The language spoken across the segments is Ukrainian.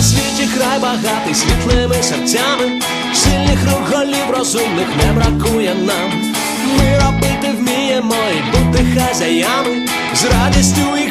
На світі край багатий світлими серцями, сильних рук голів розумних не бракує нам. Ми робити вміємо і бути хазяями, з радістю і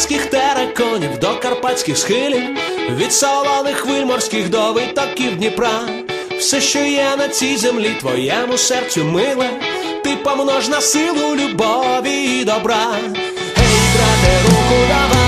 Від тераконів до карпатських схилів, від солоних хвиль морських до витоків Дніпра. Все, що є на цій землі, твоєму серцю миле, ти помнож на силу любові і добра. Ей, брате, руку давай,